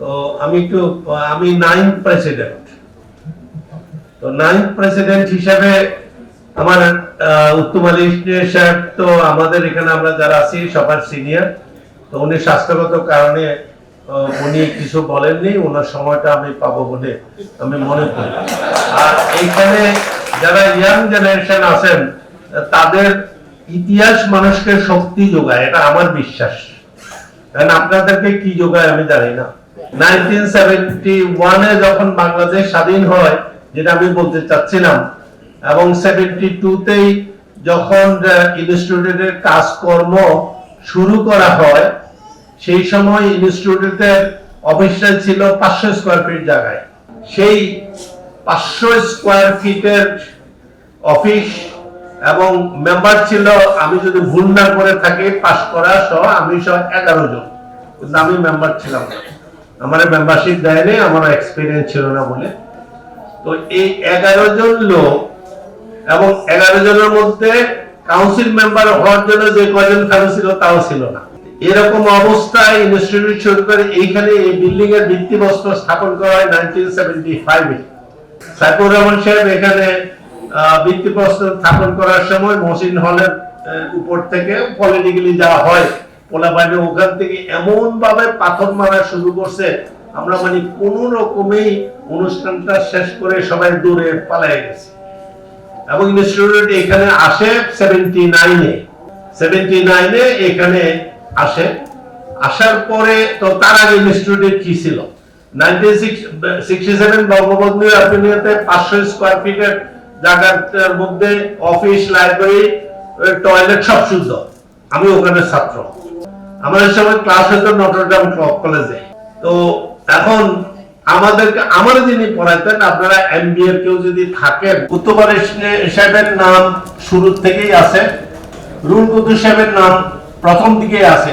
তো আমি একটু আমি নাইন প্রেসিডেন্ট তো নাইন প্রেসিডেন্ট হিসেবে আমার উত্তম আলী তো আমাদের এখানে আমরা যারা আছি, সবার সিনিয়র তো উনি স্বাস্থ্যগত কারণে উনি কিছু বলেননি, ওনার সময়টা আমি পাবো বলে আমি মনে করি। আর এইখানে যারা ইয়াং জেনারেশন আছেন, তাদের ইতিহাস মানুষকে শক্তি যোগায়, এটা আমার বিশ্বাস। কারণ আপনাদেরকে কি যোগায় আমি জানি না। নাইনটিন সেভেন্টি ওয়ানে যখন বাংলাদেশ স্বাধীন হয়, যেটা আমি বলতে চাচ্ছিলাম, এবং সেভেন্টি টুতেই যখন ইনস্টিটিউটের কাজকর্ম শুরু করা হয়, সেই সময় ইনস্টিটিউটের অফিসটা ছিল পাঁচশো স্কোয়ার ফিট জায়গায়। সেই ফিটের অফিস এবং মেম্বার ছিল, আমি যদি ভুল না করে থাকি পাস করা সহ আমি সহ এগারো জন। কিন্তু আমি মেম্বার ছিলাম না। আমার মেম্বারশিপ দেয়নি আমার এক্সপিরিয়েন্স ছিল না বলে। তো এই এগারো জন লোক এবং এগারো জনের মধ্যে কাউন্সিল মেম্বার হওয়ার জন্য যে কয়জন ফেলো ছিল তাও ছিল না। এরকম অবস্থায় ইনস্টিটিউট শুরু করে এইখানে এই বিল্ডিং এর ভিত্তিবস্ত্র স্থাপন করা হয় নাইনটিন সেভেন্টি ফাইভে সাইফুর রহমান সাহেব এখানে আহ, ভিত্তিপ্রস্তর স্থাপন করার সময় মহসিন হলের উপর থেকে পলিটিক্যালি যা হয় পোলাপাইনে ওখান থেকে এমন ভাবে পাথর মারা শুরু করছে, আমরা মানে কোন রকমেই অনুষ্ঠানটা শেষ করে সবাই গেছি। এবং ইনস্টিটিউট এখানে আসে সেভেন্টি নাইনে সেভেন্টি নাইনে এখানে আসে। আসার পরে তো তার আগে ইনস্টিটিউটে কি ছিল? নাইনটিন সিক্সটি সেভেন বঙ্গবন্ধু অ্যাভিনিউতে পাঁচশো স্কোয়ার ফিটের জায়গাটার মধ্যে অফিস লাইব্রেরি টয়লেট সব শুদ্ধ আমি ওখানে ছাত্র। আমাদের সময় ক্লাস হতো নটরডাম কলেজে তো এখন আমাদেরকে, আমার যিনি পড়াইতেন, আপনারা এমবিএ কেউ যদি থাকেন উত্তর সাহেবের নাম শুরুর থেকেই আছে। রুল কুতু সাহেবের নাম প্রথম দিকেই আছে।